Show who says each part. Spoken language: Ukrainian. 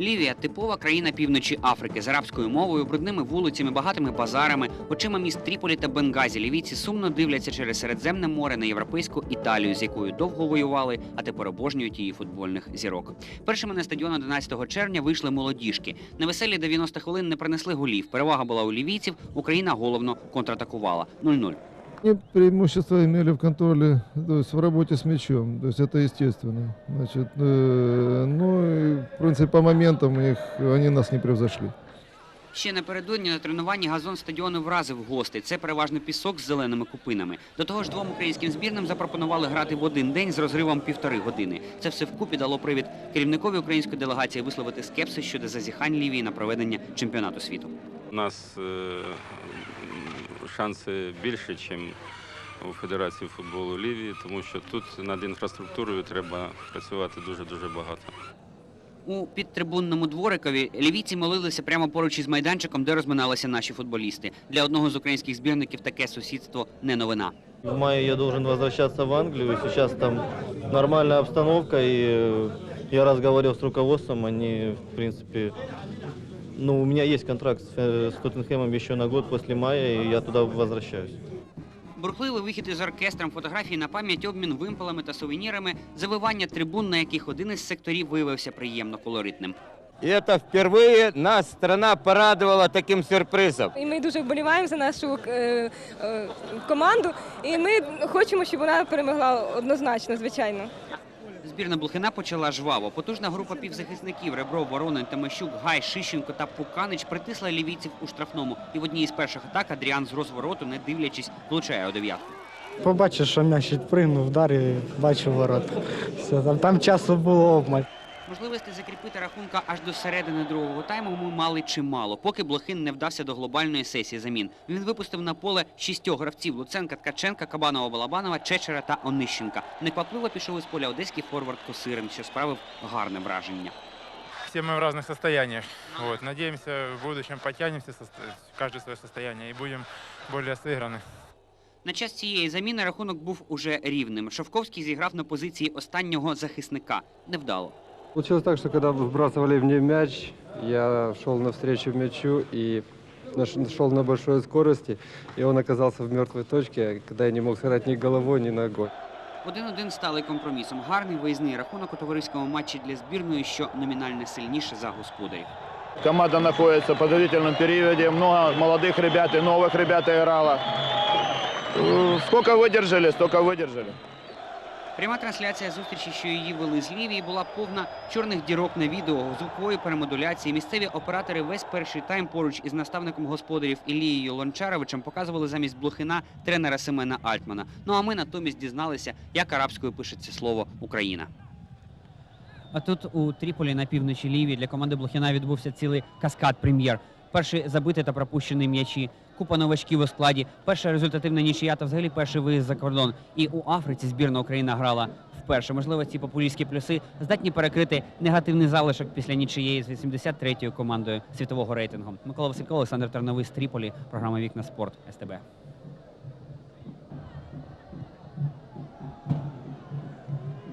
Speaker 1: Лівія типова країна півночі Африки з арабською мовою, брудними вулицями, багатими базарами, очима міст Тріполі та Бенгазі. Лівійці сумно дивляться через Середземне море на європейську Італію, з якою довго воювали, а тепер обожнюють її футбольних зірок. Першими на стадіон 11 червня вийшли молодіжки. Невеселі 90 хвилин не принесли голів. Перевага була у лівійців. Україна головно контратакувала 0-0.
Speaker 2: Они преимущество имели в контроле, то есть в работе с мячом, то есть это естественно. Значит, э, ну и в принципе по моментам их они нас не превзошли.
Speaker 1: Ще напередодні на тренуванні газон стадіону вразив гостей. Це переважно пісок з зеленими купинами. До того ж, двом українським збірним запропонували грати в один день з розривом півтори години. Це все вкупі дало привід керівникові української делегації висловити скепсис щодо зазіхань Лівії на проведення чемпіонату світу.
Speaker 3: У нас е, шанси більше, ніж у Федерації футболу Лівії, тому що тут над інфраструктурою треба працювати дуже-дуже багато.
Speaker 1: У підтрибунному дворикові лівійці молилися прямо поруч із майданчиком, де розминалися наші футболісти. Для одного з українських збірників таке сусідство не новина.
Speaker 4: В мае я должен возвращаться в Англию, сейчас там нормальная обстановка, и э, я разговаривал с руководством, они, в принципе, ну, у меня есть контракт с, э, с Тоттенхэмом еще на год после мая, и я туда возвращаюсь.
Speaker 1: Бурхливий вихід із оркестром, фотографії на пам'ять, обмін вимпелами та сувенірами, завивання трибун, на яких один із секторів виявився приємно колоритним.
Speaker 5: И это впервые нас страна порадовала таким сюрпризом.
Speaker 6: І ми дуже вболіваємо за нашу е, е, команду. І ми хочемо, щоб вона перемогла однозначно, звичайно.
Speaker 1: Збірна Блохина почала жваво. Потужна група півзахисників Ребро, Воронин, Тамащук, Гай, Шищенко та Пуканич притисла лівійців у штрафному. І в одній із перших атак Адріан з розвороту, не дивлячись, влучає у дев'ятку.
Speaker 7: Побачив, що м'яч відпригнув, вдар і бачив ворота. Все, там, там часу було обмаль.
Speaker 1: Можливості закріпити рахунка аж до середини другого тайму ми мали чимало, поки Блохин не вдався до глобальної сесії замін. Він випустив на поле шістьох гравців Луценка, Ткаченка, Кабанова, Балабанова, Чечера та Онищенка. Неквапливо пішов із поля одеський форвард Косирин, що справив гарне враження.
Speaker 8: Все мы в разных состояниях. Вот. Надеемся, в будущем потянемся, состо- каждый свое состояние, и будем более сыграны.
Speaker 1: На час цієї заміни рахунок був уже рівним. Шовковський зіграв на позиції останнього захисника. Невдало.
Speaker 9: Получилось так, что когда вбрасывали мне мяч, я шел навстречу мячу и наш- шел на большой скорости, и он оказался в мертвой точке, когда я не мог сыграть ни головой, ни ногой.
Speaker 1: Один-один стали компромісом. Гарний виїзний рахунок у товариському матчі для збірної, що номінально сильніше за господарів.
Speaker 10: Команда находится в подготовительном периоде, много молодых ребят и новых ребят играло. Э, Сколько выдержали, столько выдержали.
Speaker 1: Пряма трансляція зустрічі, що її вели з Лівії, була повна чорних дірок на відео, звукової перемодуляції. Місцеві оператори весь перший тайм поруч із наставником господарів Ілією Лончаровичем показували замість Блохина тренера Семена Альтмана. Ну а ми натомість дізналися, як арабською пишеться слово Україна. А тут у Тріполі на півночі Лівії для команди Блохіна відбувся цілий каскад прем'єр. Перший забитий та пропущений м'ячі, купа новачків у складі, перша результативна нічия та взагалі перший виїзд за кордон. І у Африці збірна Україна грала вперше. Можливо, ці популістські плюси здатні перекрити негативний залишок після нічиєї з 83-ю командою світового рейтингу. Микола Василько, Олександр Терновий з Тріполі. Програма Вікна Спорт СТБ.